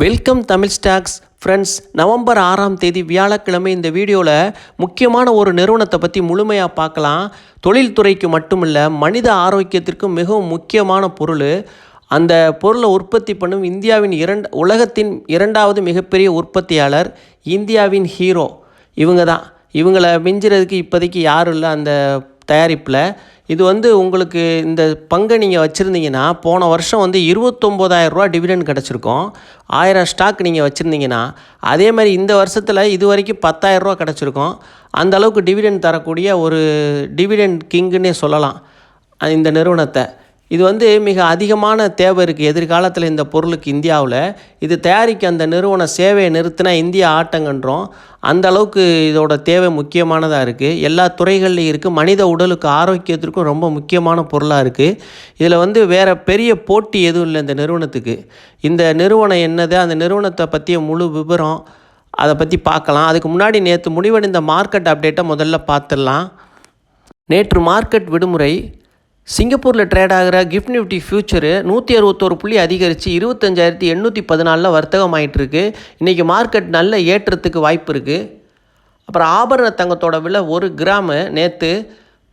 Welcome Tamil stocks friends November ஆறாம் தேதி வியாழக்கிழமை இந்த வீடியோவில் முக்கியமான ஒரு நிறுவனத்தை பற்றி முழுமையாக பார்க்கலாம். தொழில்துறைக்கு மட்டுமில்ல மனித ஆரோக்கியத்திற்கும் மிகவும் முக்கியமான பொருள். அந்த பொருளை உற்பத்தி பண்ணும் இந்தியாவின் இரண்டு உலகத்தின் இரண்டாவது மிகப்பெரிய உற்பத்தியாளர் இந்தியாவின் ஹீரோ. இவங்க தான் இவங்களை மிஞ்சுறதுக்கு இப்போதைக்கு யாரும் இல்லை. அந்த தயாரிப்பில். இது வந்து உங்களுக்கு இந்த பங்கை நீங்கள் வச்சுருந்தீங்கன்னா போன வருஷம் வந்து இருபத்தொம்போதாயிரரூவா டிவிடெண்ட் கிடச்சிருக்கும். ஆயிரம் ஸ்டாக் நீங்கள் வச்சுருந்தீங்கன்னா அதே மாதிரி இந்த வருஷத்தில் இது வரைக்கும் பத்தாயிரரூவா கிடச்சிருக்கும். அந்த அளவுக்கு டிவிடெண்ட் தரக்கூடிய ஒரு டிவிடெண்ட் கிங்குன்னே சொல்லலாம். இந்த நிறுவனத்தை. இது வந்து மிக அதிகமான தேவை இருக்குது எதிர்காலத்தில் இந்த பொருளுக்கு இந்தியாவில். இது தயாரிக்க அந்த நிறுவன சேவையை நிறுத்தினா இந்தியா ஆட்டங்கன்றோம். அந்த அளவுக்கு இதோட தேவை முக்கியமானதாக இருக்குது எல்லா துறைகள்லையும் இருக்குது மனித உடலுக்கு ஆரோக்கியத்திற்கும் ரொம்ப முக்கியமான பொருளாக இருக்குது இதில் வந்து வேறு பெரிய போட்டி எதுவும் இல்லை இந்த நிறுவனத்துக்கு. இந்த நிறுவனம் என்னது? அந்த நிறுவனத்தை பற்றிய முழு விவரம் அதை பற்றி பார்க்கலாம் அதுக்கு முன்னாடி நேற்று முடிவடைந்த மார்க்கெட் அப்டேட்டை முதல்ல பார்த்துடலாம் நேற்று மார்க்கெட் விடுமுறை சிங்கப்பூரில் ட்ரேட் ஆகிற கிஃப்ட் நிஃப்டி ஃபியூச்சரு நூற்றி அறுபத்தோரு புள்ளி அதிகரித்து இருபத்தஞ்சாயிரத்தி எண்ணூற்றி பதினாலில் வர்த்தகம் ஆகிட்டுருக்கு இன்றைக்கி மார்க்கெட் நல்ல ஏற்றத்துக்கு வாய்ப்பு இருக்குது அப்புறம் ஆபரண தங்கத்தோட விலை ஒரு கிராமு நேற்று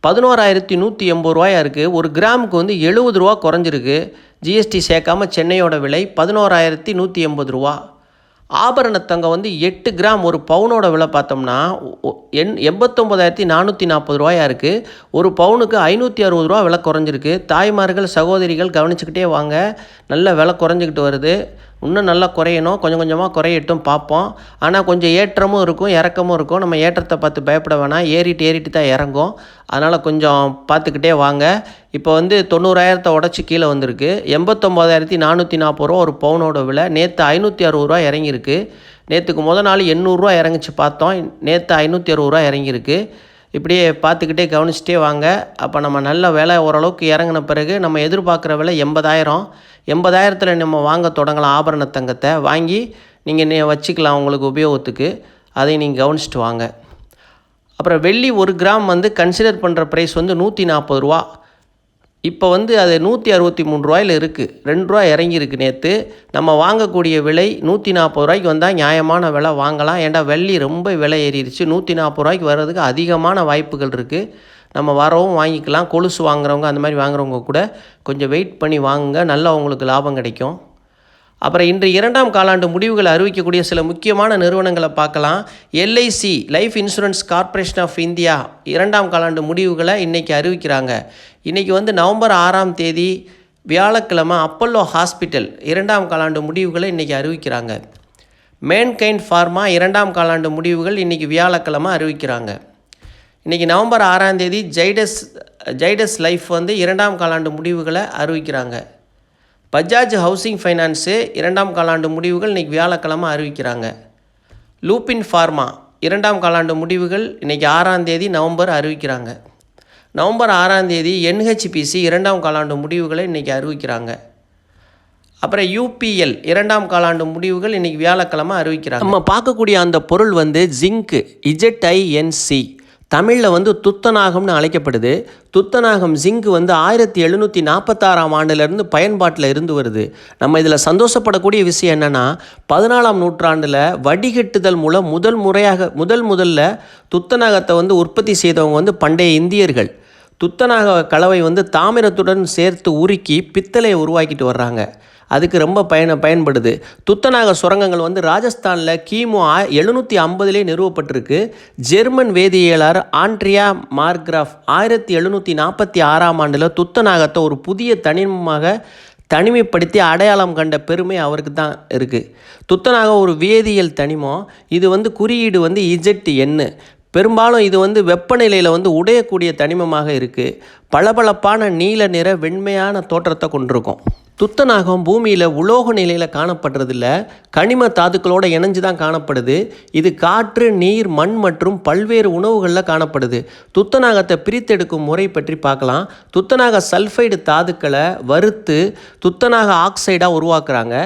பதினோராயிரத்தி நூற்றி எண்பது ரூபாயா இருக்குது ஒரு கிராமுக்கு வந்து எழுபது ரூபா குறைஞ்சிருக்கு. ஜிஎஸ்டி சேர்க்காம சென்னையோட விலை பதினோராயிரத்தி நூற்றி எண்பது ரூபா. ஆபரண தங்கம் வந்து எட்டு கிராம் ஒரு பவுனோட விலை பார்த்தோம்னா எண் எண்பத்தொம்போதாயிரத்தி நானூற்றி நாற்பது ரூபாயா இருக்குது ஒரு பவுனுக்கு ஐநூற்றி அறுபது ரூபா விலை குறைஞ்சிருக்கு. தாய்மார்கள் சகோதரிகள் கவனிச்சுக்கிட்டே வாங்க. நல்ல விலை குறைஞ்சிக்கிட்டு வருது. இன்னும் நல்லா குறையணும். கொஞ்சம் கொஞ்சமாக குறையட்டும் பார்ப்போம். ஆனால் கொஞ்சம் ஏற்றமும் இருக்கும் இறக்கமும் இருக்கும். நம்ம ஏற்றத்தை பார்த்து பயப்பட வேணாம். ஏறிட்டு ஏறிட்டு தான் இறங்கும். அதனால் கொஞ்சம் பார்த்துக்கிட்டே வாங்க. இப்போ வந்து தொண்ணூறாயிரத்தை உடச்சி கீழே வந்திருக்கு. எண்பத்தொம்போதாயிரத்தி நானூற்றி நாற்பது ரூபா ஒரு பவுனோட விலை. நேற்று ஐநூற்றி அறுபது ரூபா இறங்கியிருக்கு. நேற்றுக்கு முத நாள் எண்ணூறுரூவா இறங்குச்சு பார்த்தோம். நேற்று ஐநூற்றி அறுபது ரூபா இறங்கியிருக்கு. இப்படியே பார்த்துக்கிட்டே கவனிச்சிட்டே வாங்க. அப்போ நம்ம நல்ல விலை ஓரளவுக்கு இறங்கின பிறகு நம்ம எதிர்பார்க்குற விலை எண்பதாயிரம். எண்பதாயிரத்தில் நம்ம வாங்க தொடங்கலாம் ஆபரண தங்கத்தை. வாங்கி நீங்கள் நீ வச்சுக்கலாம் உங்களுக்கு உபயோகத்துக்கு. அதை நீங்கள் கவனிச்சிட்டு வாங்க. அப்புறம் வெள்ளி ஒரு கிராம் வந்து கன்சிடர் பண்ணுற ப்ரைஸ் வந்து நூற்றி நாற்பது ரூபா. இப்போ வந்து அது நூற்றி அறுபத்தி மூணு ரூபாயில் இருக்குது ரெண்டு ரூபா இறங்கியிருக்கு நேற்று நம்ம வாங்கக்கூடிய விலை நூற்றி நாற்பது ரூபாய்க்கு வந்தால் நியாயமான விலை வாங்கலாம். ஏன்டா வெள்ளி ரொம்ப விலை ஏறிடுச்சு. நூற்றி நாற்பது ரூபாய்க்கு வர்றதுக்கு அதிகமான வாய்ப்புகள் இருக்குது நம்ம வரவும் வாங்கிக்கலாம். கொலுசு வாங்குறவங்க அந்த மாதிரி வாங்குறவங்க கூட கொஞ்சம் வெயிட் பண்ணி வாங்குங்க. நல்லா உங்களுக்கு லாபம் கிடைக்கும். அப்புறம் இன்று இரண்டாம் காலாண்டு முடிவுகளை அறிவிக்கக்கூடிய சில முக்கியமான நிறுவனங்களை பார்க்கலாம். LIC life insurance corporation of India இரண்டாம் காலாண்டு முடிவுகளை இன்றைக்கி அறிவிக்கிறாங்க. இன்றைக்கி வந்து நவம்பர் ஆறாம் தேதி வியாழக்கிழமை அப்பல்லோ ஹாஸ்பிட்டல் இரண்டாம் காலாண்டு முடிவுகளை இன்றைக்கி அறிவிக்கிறாங்க. மேன்கைண்ட் ஃபார்மா இரண்டாம் காலாண்டு முடிவுகள் இன்றைக்கி வியாழக்கிழமை அறிவிக்கிறாங்க. இன்றைக்கி நவம்பர் ஆறாம் தேதி ஜைடஸ் ஜைடஸ் லைஃப் வந்து இரண்டாம் காலாண்டு முடிவுகளை அறிவிக்கிறாங்க. பஜாஜ் ஹவுசிங் ஃபைனான்ஸு இரண்டாம் காலாண்டு முடிவுகள் இன்றைக்கி வியாழக்கிழமை அறிவிக்கிறாங்க. லூப்பின் ஃபார்மா இரண்டாம் காலாண்டு முடிவுகள் இன்றைக்கி ஆறாம் தேதி நவம்பர் அறிவிக்கிறாங்க. நவம்பர் ஆறாம் தேதி என்ஹெச்பிசி இரண்டாம் காலாண்டு முடிவுகளை இன்றைக்கி அறிவிக்கிறாங்க. அப்புறம் யூபிஎல் இரண்டாம் காலாண்டு முடிவுகள் இன்றைக்கி வியாழக்கிழமை அறிவிக்கிறாங்க. நம்ம பார்க்கக்கூடிய அந்த பொருள் வந்து ஜிங்க் இஜெட்ஐஎன்சி தமிழில் வந்து துத்தநாகம்னு அழைக்கப்படுது. துத்தநாகம் ஜிங்க் வந்து ஆயிரத்தி எழுநூற்றி நாற்பத்தாறாம் ஆண்டுலேருந்து பயன்பாட்டில் இருந்து வருது. நம்ம இதில் சந்தோஷப்படக்கூடிய விஷயம் என்னென்னா பதினாலாம் நூற்றாண்டில் வடிகட்டுதல் மூலம் முதல் முறையாக முதல் முதல்ல துத்தநாகத்தை வந்து உற்பத்தி செய்தவங்க வந்து பண்டைய இந்தியர்கள். துத்தநாக கலவை வந்து தாமிரத்துடன் சேர்த்து உருக்கி பித்தளையை உருவாக்கிட்டு வர்றாங்க. அதுக்கு ரொம்ப பயன பயன்படுது. துத்தநாக சுரங்கங்கள் வந்து ராஜஸ்தானில் கிமு ஆ எழுநூற்றி ஐம்பதுலேயே நிறுவப்பட்டிருக்கு. ஜெர்மன் வேதியியலாளர் ஆண்ட்ரியா மார்க்ராஃப் ஆயிரத்தி எழுநூற்றி நாற்பத்தி ஆறாம் ஆண்டில் துத்தநாகத்தை ஒரு புதிய தனிமமாக தனிமைப்படுத்தி அடையாளம் கண்ட பெருமை அவருக்கு தான் இருக்குது துத்தநாக ஒரு வேதியியல் தனிமம். இது வந்து குறியீடு வந்து இஜெட் எண்ணு. பெரும்பாலும் இது வந்து வெப்பநிலையில் வந்து உடையக்கூடிய தனிமமாக இருக்குது பளபளப்பான நீல நிற வெண்மையான தோற்றத்தை கொண்டிருக்கும். துத்தநாகம் பூமியில் உலோக நிலையில் காணப்படுறதில்ல. கனிம தாதுக்களோட இணைஞ்சு தான் காணப்படுது. இது காற்று நீர் மண் மற்றும் பல்வேறு உணவுகளில் காணப்படுது. துத்தநாகத்தை பிரித்தெடுக்கும் முறை பற்றி பார்க்கலாம். துத்தநாக சல்ஃபைடு தாதுக்களை வறுத்து துத்தநாக ஆக்சைடாக உருவாக்குறாங்க.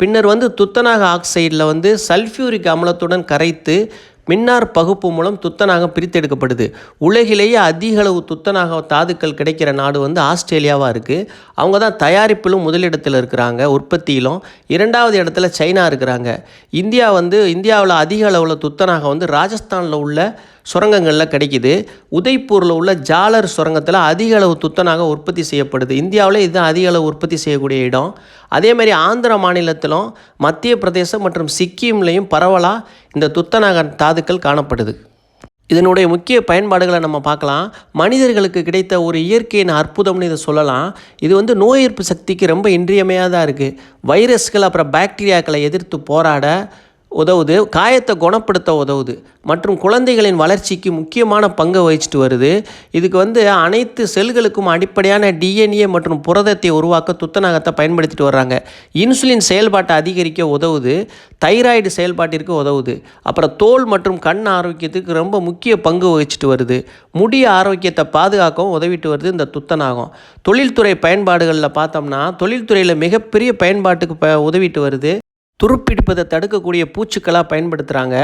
பின்னர் வந்து துத்தநாக ஆக்சைடில் வந்து சல்ஃபியூரிக் அமிலத்துடன் கரைத்து மின்னார் பகுப்பு மூலம் துத்தநாகம் பிரித்தெடுக்கப்படுது. உலகிலேயே அதிக அளவு துத்தநாக தாதுக்கள் கிடைக்கிற நாடு வந்து ஆஸ்திரேலியாவாக இருக்குது அவங்க தான் தயாரிப்பிலும் முதலிடத்தில் இருக்கிறாங்க உற்பத்தியிலும். இரண்டாவது இடத்துல சைனா இருக்கிறாங்க. இந்தியா வந்து இந்தியாவில் அதிக அளவில் துத்தநாகம் வந்து ராஜஸ்தானில் உள்ள சுரங்கங்களில் கிடைக்குது. உதய்பூரில் உள்ள ஜாலர் சுரங்கத்தில் அதிக அளவு துத்தநாக உற்பத்தி செய்யப்படுது. இந்தியாவில் இதுதான் அதிக அளவு உற்பத்தி செய்யக்கூடிய இடம். அதே மாதிரி ஆந்திர மாநிலத்திலும் மத்திய பிரதேசம் மற்றும் சிக்கிம்லேயும் பரவலாக இந்த துத்தநாக தாதுக்கள் காணப்படுது. இதனுடைய முக்கிய பயன்பாடுகளை நம்ம பார்க்கலாம். மனிதர்களுக்கு கிடைத்த ஒரு இயற்கையின் அற்புதம்னு இதை சொல்லலாம். இது வந்து நோய் எதிர்ப்பு சக்திக்கு ரொம்ப இன்றியமையாதாக இருக்குது வைரஸ்கள் அப்புறம் பாக்டீரியாக்களை எதிர்த்து போராட உதவுது காயத்தை குணப்படுத்த உதவுது. மற்றும் குழந்தைகளின் வளர்ச்சிக்கு முக்கியமான பங்கு வகிச்சிட்டு வருது. இதுக்கு வந்து அனைத்து செல்களுக்கும் அடிப்படையான டிஎன்ஏ மற்றும் புரதத்தை உருவாக்க துத்தநாகத்தை பயன்படுத்திட்டு வர்றாங்க. இன்சுலின் செயல்பாட்டை அதிகரிக்க உதவுது. தைராய்டு செயல்பாட்டிற்கு உதவுது. அப்புறம் தோல் மற்றும் கண் ஆரோக்கியத்துக்கு ரொம்ப முக்கிய பங்கு வகிச்சிட்டு வருது. முடி ஆரோக்கியத்தை பாதுகாக்கவும் உதவிட்டு வருது இந்த துத்தநாகம். தொழில்துறை பயன்பாடுகளில் பார்த்தோம்னா தொழில்துறையில் மிகப்பெரிய பயன்பாட்டுக்கு ப உதவிட்டு வருது. துருப்பிடிப்பதை தடுக்கக்கூடிய பூச்சுக்களாக பயன்படுத்துகிறாங்க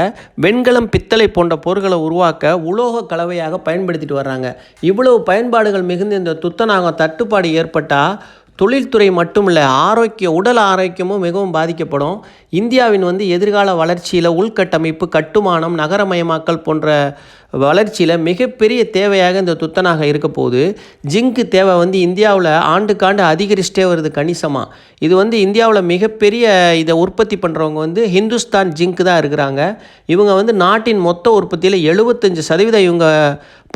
வெண்கலம் பித்தளை போன்ற பொருட்களை உருவாக்க உலோக கலவையாக பயன்படுத்திட்டு வர்றாங்க. இவ்வளவு பயன்பாடுகள் மிகுந்த இந்த துத்தநாகம் தட்டுப்பாடு ஏற்பட்டால் தொழில்துறை மட்டுமில்ல ஆரோக்கிய உடல் ஆரோக்கியமும் மிகவும் பாதிக்கப்படும். இந்தியாவின் வந்து எதிர்கால வளர்ச்சியில் உள்கட்டமைப்பு கட்டுமானம் நகரமயமாக்கல் போன்ற வளர்ச்சியில் மிகப்பெரிய தேவையாக இந்த துத்தநாக இருக்க போகுது ஜிங்க்கு தேவை வந்து இந்தியாவில் ஆண்டுக்காண்டு அதிகரிச்சிட்டே வருது கணிசமாக இது வந்து இந்தியாவில் மிகப்பெரிய இதை உற்பத்தி பண்ணுறவங்க வந்து ஹிந்துஸ்தான் ஜிங்க் தான் இருக்கிறாங்க. இவங்க வந்து நாட்டின் மொத்த உற்பத்தியில் எழுபத்தஞ்சு சதவீதம் இவங்க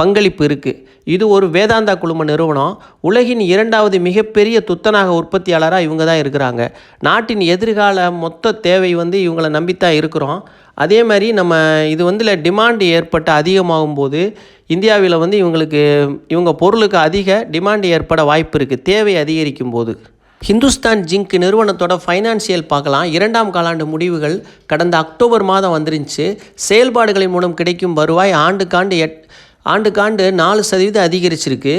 பங்களிப்பு இருக்குது இது ஒரு வேதாந்தா குழும நிறுவனம். உலகின் இரண்டாவது மிகப்பெரிய துத்தநாக உற்பத்தியாளராக இவங்க தான் இருக்கிறாங்க. நாட்டின் எதிர்கால மொத்த தேவை வந்து இவங்களை நம்பித்தான் இருக்கிறோம். அதே மாதிரி நம்ம இது வந்து டிமாண்ட் ஏற்பட்டு அதிகமாகும் போது இந்தியாவில் வந்து இவங்களுக்கு இவங்க பொருளுக்கு அதிக டிமாண்ட் ஏற்பட வாய்ப்பு இருக்குது தேவை அதிகரிக்கும் போது. ஹிந்துஸ்தான் ஜிங்க் நிறுவனத்தோட ஃபைனான்சியல் பார்க்கலாம். இரண்டாம் காலாண்டு முடிவுகள் கடந்த அக்டோபர் மாதம் வந்துருந்துச்சு. செயல்பாடுகளின் மூலம் கிடைக்கும் வருவாய் ஆண்டுக்காண்டு எட் ஆண்டுக்காண்டு நாலு சதவீதம் அதிகரிச்சிருக்கு.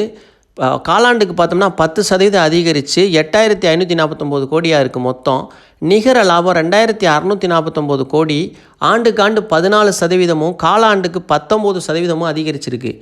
காலாண்டுக்கு பார்த்தோம்னா பத்து சதவீதம் அதிகரித்து எட்டாயிரத்தி ஐநூற்றி நாற்பத்தொம்போது கோடியாக இருக்குது மொத்தம். நிகர லாபம் ரெண்டாயிரத்தி அறநூற்றி நாற்பத்தொம்போது கோடி. ஆண்டுக்காண்டு பதினாலு சதவீதமும் காலாண்டுக்கு பத்தொம்போது சதவீதமும் அதிகரிச்சிருக்கு.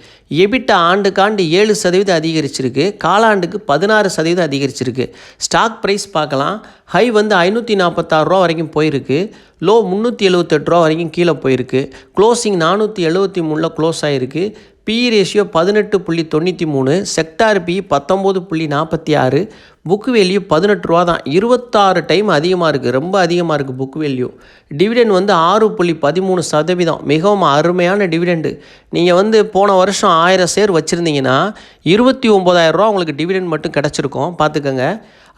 எபிட்டா ஆண்டுக்காண்டு ஏழு சதவீதம் அதிகரிச்சிருக்கு காலாண்டுக்கு பதினாறு சதவீதம் அதிகரிச்சிருக்கு. ஸ்டாக் ப்ரைஸ் பார்க்கலாம். ஹை வந்து ஐநூற்றி நாற்பத்தாறு ரூபா வரைக்கும் போயிருக்கு. லோ முந்நூற்றி எழுபத்தெட்டு ரூபா வரைக்கும் கீழே போயிருக்கு. க்ளோசிங் நானூற்றி எழுபத்தி மூணில் க்ளோஸ் ஆகிருக்கு பிஇ ரேஷியோ பதினெட்டு புள்ளி தொண்ணூற்றி மூணு செக்டார் பி பத்தொம்போது புள்ளி நாற்பத்தி ஆறு புக் வேல்யூ பதினெட்டு ரூபா தான் இருபத்தாறு டைம் அதிகமாக இருக்குது ரொம்ப அதிகமாக இருக்குது புக் வேல்யூ டிவிடெண்ட் வந்து ஆறு புள்ளி பதிமூணு சதவீதம் மிகவும் அருமையான டிவிடெண்டு நீங்கள் வந்து போன வருஷம் ஆயிரம் ஷேர் வச்சுருந்தீங்கன்னா இருபத்தி ஒம்பதாயிரரூவா உங்களுக்கு டிவிடெண்ட் மட்டும் கிடச்சிருக்கும் பார்த்துக்கோங்க.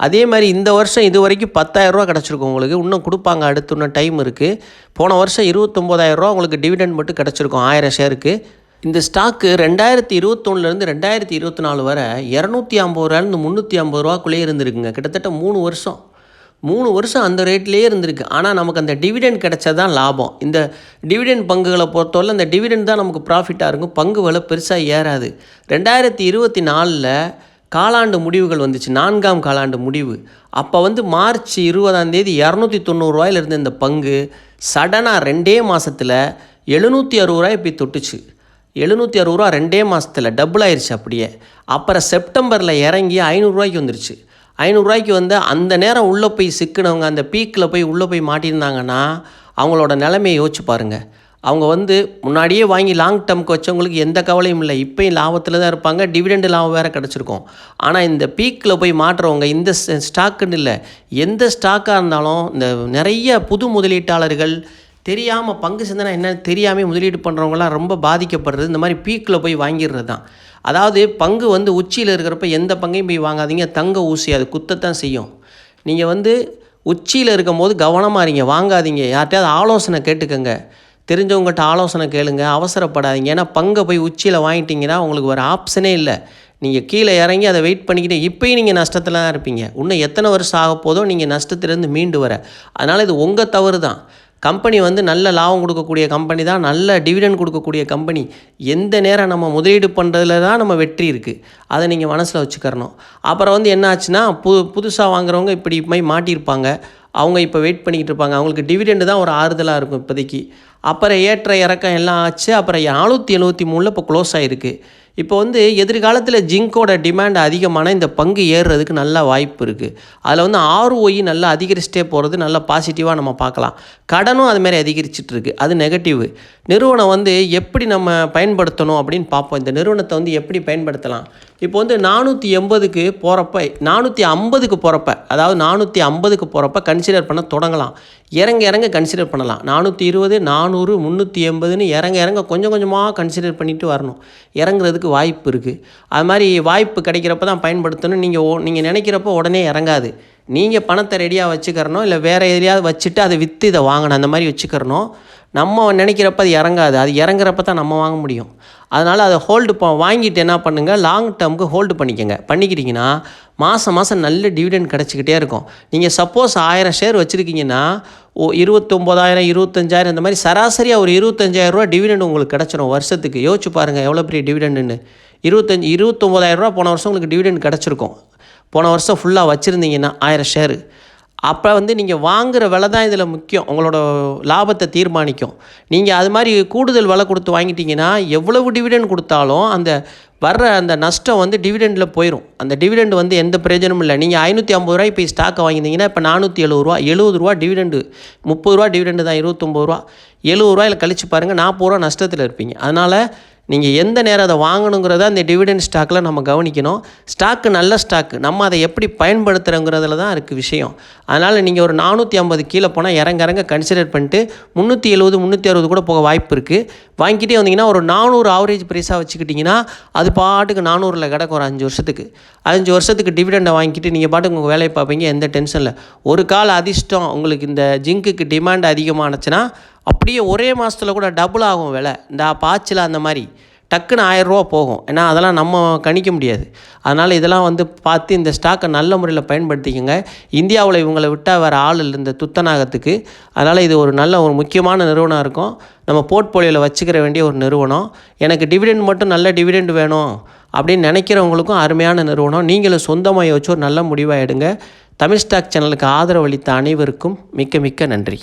அதே மாதிரி இந்த வருஷம் இது வரைக்கும் பத்தாயிரரூவா கிடச்சிருக்கும் உங்களுக்கு இன்னும் கொடுப்பாங்க அடுத்து இன்னும் டைம் இருக்குது போன வருஷம் இருபத்தொம்போதாயிரரூவா உங்களுக்கு டிவிடெண்ட் மட்டும் கிடச்சிருக்கும் ஆயிரம் ஷேருக்கு இந்த ஸ்டாக்கு ரெண்டாயிரத்தி இருபத்தொன்னுலேருந்து ரெண்டாயிரத்தி இருபத்தி நாலு வரை இரநூத்தி ஐம்பது ரூபாயிலேருந்து முந்நூற்றி ஐம்பது ரூபாக்குள்ளேயே இருந்திருக்குங்க. கிட்டத்தட்ட மூணு வருஷம். மூணு வருஷம் அந்த ரேட்லேயே இருந்திருக்கு. ஆனால் நமக்கு அந்த டிவிடெண்ட் கிடைச்சது தான் லாபம். இந்த டிவிடெண்ட் பங்குகளை பொறுத்தவரை இந்த டிவிடெண்ட் தான் நமக்கு ப்ராஃபிட்டாக இருக்கும். பங்கு விலை பெருசாக ஏறாது. ரெண்டாயிரத்தி இருபத்தி நாலில் காலாண்டு முடிவுகள் வந்துச்சு. நான்காம் காலாண்டு முடிவு. அப்போ வந்து மார்ச் இருபதாம் தேதி இரநூத்தி தொண்ணூறுரூவாயிலிருந்து இந்த பங்கு சடனாக ரெண்டே மாதத்தில் எழுநூற்றி அறுபது ரூபாய் போய் தொட்டுச்சு. எழுநூற்றி அறுபது ரூபா ரெண்டே மாதத்தில் டபுள் ஆயிடுச்சு அப்படியே. அப்புறம் செப்டம்பரில் இறங்கி ஐநூறுரூவாய்க்கு வந்துருச்சு. ஐநூறுரூவாய்க்கு வந்து அந்த நேரம் உள்ளே போய் சிக்கினவங்க அந்த பீக்கில் போய் உள்ளே போய் மாட்டியிருந்தாங்கன்னா அவங்களோட நிலைமையை யோசிச்சு பாருங்கள் அவங்க வந்து முன்னாடியே வாங்கி லாங் டேர்முக்கு வச்சவங்களுக்கு எந்த கவலையும் இல்லை. இப்போயும் லாபத்தில் தான் இருப்பாங்க. டிவிடெண்ட் லாபம் வேறு கிடச்சிருக்கும். ஆனால் இந்த பீக்கில் போய் மாட்டுறவங்க இந்த ஸ்டாக்குன்னு இல்லை எந்த ஸ்டாக்காக இருந்தாலும் இந்த நிறைய புது முதலீட்டாளர்கள் தெரியாமல் பங்கு சிந்தனை என்ன? தெரியாமல் முதலீடு பண்ணுறவங்களாம் ரொம்ப பாதிக்கப்படுறது. இந்த மாதிரி பீக்கில் போய் வாங்கிடுறது தான். அதாவது பங்கு வந்து உச்சியில் இருக்கிறப்ப எந்த பங்கையும் போய் வாங்காதீங்க. தங்க ஊசி அது குத்தத்தான் செய்யும். நீங்கள் வந்து உச்சியில் இருக்கும் போது கவனமாக இருங்க. வாங்காதீங்க. யார்கிட்டயாவது ஆலோசனை கேட்டுக்கங்க. தெரிஞ்சவங்ககிட்ட ஆலோசனை கேளுங்க. அவசரப்படாதீங்க. ஏன்னா பங்கை போய் உச்சியில் வாங்கிட்டீங்கன்னா உங்களுக்கு வேறு ஆப்ஷனே இல்லை. நீங்கள் கீழே இறங்கி அதை வெயிட் பண்ணிக்கிட்டு இப்போயும் நீங்கள் நஷ்டத்தில் தான் இருப்பீங்க. இன்னும் எத்தனை வருஷம் ஆக போதோ நீங்கள் நஷ்டத்திலேருந்து மீண்டு வர. அதனால் இது உங்கள் தவறு தான் கம்பெனி வந்து நல்ல லாபம் கொடுக்கக்கூடிய கம்பெனி தான் நல்ல டிவிடெண்ட் கொடுக்கக்கூடிய கம்பெனி. எந்த நேரம் நம்ம முதலீடு பண்ணுறதுல தான் நம்ம வெற்றி இருக்குது அதை நீங்கள் மனசில் வச்சுக்கிறணும். அப்புறம் வந்து என்ன ஆச்சுன்னா பு புதுசாக வாங்குறவங்க இப்படி போய் மாட்டியிருப்பாங்க. அவங்க இப்போ வெயிட் பண்ணிக்கிட்டு இருப்பாங்க. அவங்களுக்கு டிவிடெண்டு தான் ஒரு ஆறுதலாக இருக்கும் இப்போதைக்கு. அப்புறம் ஏற்ற இறக்கம் எல்லாம் ஆச்சு. அப்புறம் நானூற்றி எழுபத்தி மூணில் இப்போ க்ளோஸ் ஆகிருக்கு இப்போ வந்து எதிர்காலத்தில் ஜிங்கோட டிமாண்ட் அதிகமான இந்த பங்கு ஏறுறதுக்கு நல்ல வாய்ப்பு இருக்குது அதில் வந்து ஆர்ஓஇ நல்லா அதிகரிச்சிட்டே போகிறது நல்ல பாசிட்டிவாக நம்ம பார்க்கலாம். கடனும் அதுமாரி அதிகரிச்சிட்டு இருக்கு. அது நெகட்டிவ் நிறுவனம் வந்து எப்படி நம்ம பயன்படுத்தணும் அப்படின்னு பார்ப்போம். இந்த நிறுவனத்தை வந்து எப்படி பயன்படுத்தலாம்? இப்போ வந்து நானூற்றி எண்பதுக்கு போகிறப்ப நானூற்றி ஐம்பதுக்கு போகிறப்ப அதாவது நானூற்றி ஐம்பதுக்கு போகிறப்ப கன்சிடர் பண்ண தொடங்கலாம். இறங்க இறங்க கன்சிடர் பண்ணலாம். நானூற்றி இருபது நானூறு முந்நூற்றி எண்பதுன்னு இறங்க இறங்க கொஞ்சம் கொஞ்சமாக கன்சிடர் பண்ணிட்டு வரணும். இறங்குறதுக்கு வாய்ப்பு இருக்குது அது மாதிரி வாய்ப்பு கிடைக்கிறப்ப தான் பயன்படுத்தணும் நீங்கள் ஓ நீங்கள் நினைக்கிறப்போ உடனே இறங்காது. நீங்கள் பணத்தை ரெடியாக வச்சுக்கிறணும் இல்லை வேறு எதையாவது வச்சுட்டு அதை விற்று இதை வாங்கணும் அந்த மாதிரி வச்சுக்கிறணும் நம்ம நினைக்கிறப்ப அது இறங்காது. அது இறங்குறப்ப தான் நம்ம வாங்க முடியும். அதனால் அதை ஹோல்டு ப வாங்கிட்டு என்ன பண்ணுங்கள் லாங் டேர்முக்கு ஹோல்டு பண்ணிக்கங்க. பண்ணிக்கிட்டிங்கன்னா மாதம் மாதம் நல்ல டிவிடெண்ட் கிடச்சிக்கிட்டே இருக்கும். நீங்கள் சப்போஸ் ஆயிரம் ஷேர் வச்சுருக்கீங்கன்னா ஓ இருபத்தொம்போதாயிரம் இருபத்தஞ்சாயிரம் இந்த மாதிரி சராசரியாக ஒரு இருபத்தஞ்சாயிரரூவா டிவிடெண்ட் உங்களுக்கு கிடச்சிரும் வருஷத்துக்கு. யோசிச்சு பாருங்கள் எவ்வளோ பெரிய டிவிடெண்டுன்னு இருபத்தஞ்சி இருபத்தொம்போதாயிரரூவா போன வருஷம் உங்களுக்கு டிவிடெண்ட் கிடச்சிருக்கும். போன வருஷம் ஃபுல்லாக வச்சுருந்தீங்கன்னா ஆயிரம் ஷேரு அப்போ வந்து நீங்கள் வாங்குகிற விலை தான் இதில் முக்கியம். உங்களோட லாபத்தை தீர்மானிக்கும். நீங்கள் அது மாதிரி கூடுதல் விலை கொடுத்து வாங்கிட்டீங்கன்னா எவ்வளவு டிவிடெண்ட் கொடுத்தாலும் அந்த வர்ற அந்த நஷ்டம் வந்து டிவிடெண்டில் போயிடும் அந்த டிவிடெண்ட் வந்து எந்த பிரயோஜனமும் இல்லை. நீங்கள் ஐநூற்றி ஐம்பது ரூபாய் இப்போ ஸ்டாக்கை வாங்கியிருந்தீங்கன்னா இப்போ நானூற்றி எழுபது ரூபா எழுபது ரூபா டிவிடெண்டு முப்பது ரூபா டிவிடெண்டு தான் இருபத்தொம்பது ரூபா எழுபது ரூபாயில் கழிச்சு பாருங்கள் நாற்பது ரூபா நஷ்டத்தில் இருப்பீங்க. அதனால் நீங்கள் எந்த நேரம் அதை வாங்கணுங்கிறத அந்த டிவிடெண்ட் ஸ்டாக்கில் நம்ம கவனிக்கணும். ஸ்டாக்கு நல்ல ஸ்டாக்கு நம்ம அதை எப்படி பயன்படுத்துகிறோங்கிறதுல தான் இருக்குது விஷயம். அதனால் நீங்கள் ஒரு நானூற்றி ஐம்பது கீழே போனால் இறங்க இறங்க கன்சிடர் பண்ணிட்டு முந்நூற்றி எழுபது முந்நூற்றி அறுபது கூட போக வாய்ப்பு இருக்குது வாங்கிட்டே வந்தீங்கன்னா ஒரு நானூறு ஆவரேஜ் ப்ரைஸாக வச்சுக்கிட்டிங்கன்னா அது பாட்டுக்கு நானூறில் கிடக்கும் ஒரு அஞ்சு வருஷத்துக்கு. அஞ்சு வருஷத்துக்கு டிவிடெண்டை வாங்கிட்டு நீங்கள் பாட்டுக்கு உங்கள் வேலையை பார்ப்பீங்க எந்த டென்ஷனில் ஒரு கால அதிர்ஷ்டம் உங்களுக்கு இந்த ஜிங்க்குக்கு டிமாண்ட் அதிகமானச்சுன்னா அப்படியே ஒரே மாதத்தில் கூட டபுள் ஆகும் விலை. இந்த பாய்ச்சல் அந்த மாதிரி டக்குன்னு ஆயிரரூவா போகும். ஏன்னா அதெல்லாம் நம்ம கணிக்க முடியாது. அதனால் இதெல்லாம் வந்து பார்த்து இந்த ஸ்டாக்கை நல்ல முறையில் பயன்படுத்திக்கோங்க. இந்தியாவில் இவங்களை விட்டால் வேறு ஆள் இல்லை இந்த துத்தநாகத்துக்கு. அதனால் இது ஒரு நல்ல ஒரு முக்கியமான நிறுவனம் இருக்கும். நம்ம போர்ட்போலியோவில் வச்சுக்கிற வேண்டிய ஒரு நிறுவனம். எனக்கு டிவிடெண்ட் மட்டும் நல்ல டிவிடெண்ட் வேணும் அப்படின்னு நினைக்கிறவங்களுக்கும் அருமையான நிறுவனம். நீங்களும் சொந்தமாக வச்சு ஒரு நல்ல முடிவாக எடுங்க. தமிழ் ஸ்டாக் சேனலுக்கு ஆதரவு அளித்த அனைவருக்கும் மிக்க மிக்க நன்றி.